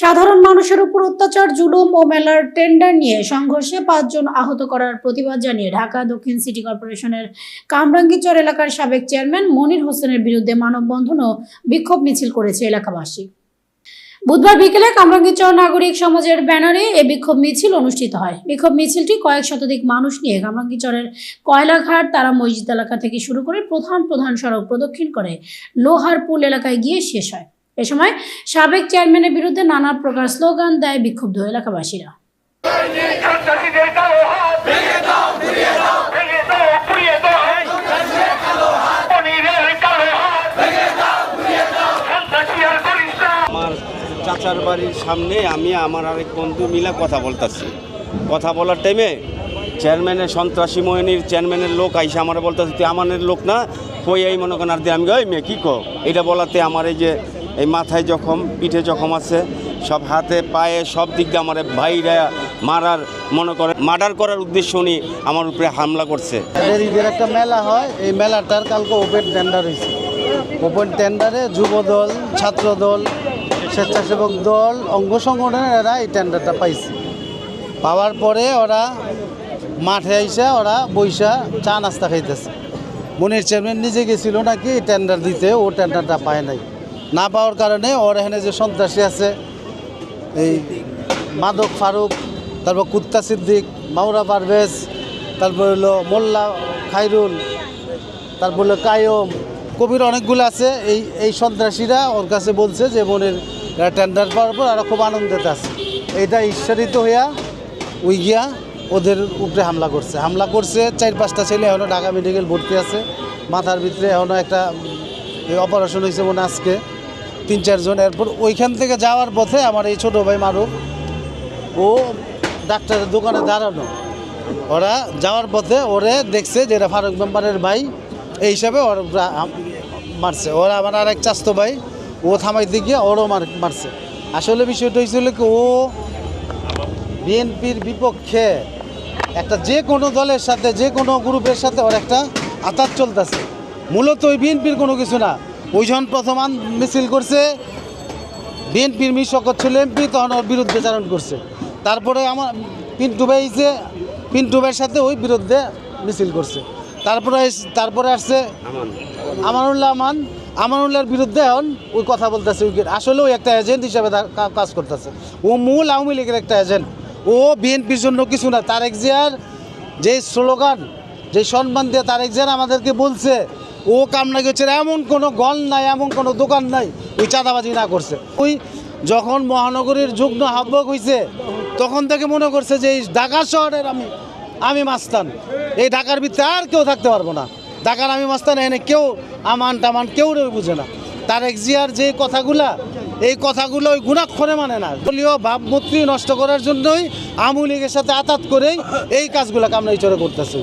সাধারণ মানুষের উপর অত্যাচার, জুলুম ও মেলার টেন্ডার নিয়ে সংঘর্ষে পাঁচজন আহত করার প্রতিবাদ জানিয়ে ঢাকা দক্ষিণ সিটি কর্পোরেশনের কামরাঙ্গীচর এলাকার সাবেক চেয়ারম্যান মনির হোসেনের বিরুদ্ধে মানববন্ধন ও বিক্ষোভ মিছিল করেছে এলাকাবাসী। বুধবার বিকেলে কামরাঙ্গীচর নাগরিক সমাজের ব্যানারে এ বিক্ষোভ মিছিল অনুষ্ঠিত হয়। বিক্ষোভ মিছিলটি কয়েক শতাধিক মানুষ নিয়ে কামরাঙ্গীচরের কয়লাঘাট, তারা মসজিদ এলাকা থেকে শুরু করে প্রধান প্রধান সড়ক প্রদক্ষিণ করে লোহারপুল এলাকায় গিয়ে শেষ হয়। এ সময় সাবেক চেয়ারম্যানের বিরুদ্ধে নানা প্রকার স্লোগান দেয় বিক্ষুব্ধ এলাকাবাসীরা। আমার চাচার বাড়ির সামনে আমি, আমার আরেক বন্ধু মিলে কথা বলতাছি। কথা বলার টাইমে চেয়ারম্যানের সন্ত্রাসী মোহিনীর চেয়ারম্যানের লোক আইসা আমার বলতেছে, তুই আমাদের লোক না কই এই মনে করেন আর দিয়ে আমি, ওই মেয়ে, কী কো এটা বলাতে আমার এই যে এই মাথায় জখম, পিঠে জখম আছে, সব হাতে, পায়ে, সব দিক দিয়ে আমার ভাইরা মারার মনে করে। মার্ডার করার উদ্দেশ্য উনি আমার উপরে হামলা করছে। ঈদের একটা মেলা হয়, এই মেলাটার কালকে ওপেন টেন্ডার হয়েছে। ওপেন টেন্ডারে যুব দল ছাত্র দল স্বেচ্ছাসেবক দল, অঙ্গ সংগঠনের এরা এই টেন্ডারটা পাইছে। পাওয়ার পরে ওরা মাঠে আইসা, ওরা বৈশা চা নাস্তা খাইতেছে। মনির চেয়ারম্যান নিজে গেছিল নাকি টেন্ডার দিতে, ও টেন্ডারটা পায় নাই। না পাওয়ার কারণে ওর এখানে যে সন্ত্রাসী আছে, এই মাদক ফারুক, তারপর কুত্তা সিদ্দিক, মাওরা পারভেজ, তারপর হলো মোল্লা খাইরুল, তারপর হলো কায়ম কবির অনেকগুলো আছে। এই এই সন্ত্রাসীরা ওর কাছে বলছে যে বোনের টেন্ডার পাওয়ার পর আরও খুব আনন্দিত আছে। এইটা ঈশ্বরিত হইয়া ওই গিয়া ওদের উপরে হামলা করছে। হামলা করছে, চার পাঁচটা ছেলে এখনও ঢাকা মেডিকেল ভর্তি আছে। মাথার ভিতরে এখনও একটা অপারেশন হয়েছে মনে আজকে। তিন চারজন, এরপর ওইখান থেকে যাওয়ার পথে আমার এই ছোটো ভাই মারুফ ও ডাক্তারের দোকানে দাঁড়ানো। ওরা যাওয়ার পথে ওরে দেখছে যে এটা ফারুক মেম্বারের ভাই, এই হিসাবে ওর মারছে। ওরা আমার আর এক চাস্তো ভাই, ও থামাইতে গিয়ে ওরও মার মারছে। আসলে বিষয়টা হয়েছিল কি, ও বিএনপির বিপক্ষে একটা যে কোনো দলের সাথে, যে কোনো গ্রুপের সাথে ওর একটা আতাত চলতেছে। মূলত ওই বিএনপির কোনো কিছু না। ওই যখন প্রথম মিছিল করছে। বিএনপির মিশকত ছিল এমপি তখন ওর বিরুদ্ধে চারণ করছে। তারপরে আমার পিন্টু ভাই যে, পিন্টু ভাইয়ের সাথে ওই বিরুদ্ধে মিছিল করছে। তারপরে তারপরে আসছে আমানুল্লাহ আমান। আমানুল্লাহর বিরুদ্ধে এখন ওই কথা বলতেছে আসলে ওই একটা এজেন্ট হিসাবে কাজ করতেছে। ও মূল আওয়ামী লীগের একটা এজেন্ট ও বিএনপির জন্য কিছু না। তারেক জিয়ার যে স্লোগান, যে সম্মান দিয়ে তারেক জিয়ার আমাদেরকে বলছে ও কামনা করছে, এমন কোনো গল নাই, এমন কোনো দোকান নাই, ওই চাঁদাবাজি না করছে। ওই যখন মহানগরীর যুগ্ম আহ্বক হয়েছে তখন থেকে মনে করছে যে এই ঢাকা শহরের আমি আমি মাস্তান। এই ঢাকার ভিতরে আর কেউ থাকতে পারব না। ঢাকার আমি মাস্তান, এনে কেউ আমান টামান কেউ বুঝে না। তারেক জিয়ার যে কথাগুলা, এই কথাগুলো ওই গুণাক্ষরে মানে না। দলীয় ভাবমূর্তি নষ্ট করার জন্যই আওয়ামী লীগের সাথে আতাত করেই এই কাজগুলো কামনা চরে করতেছে।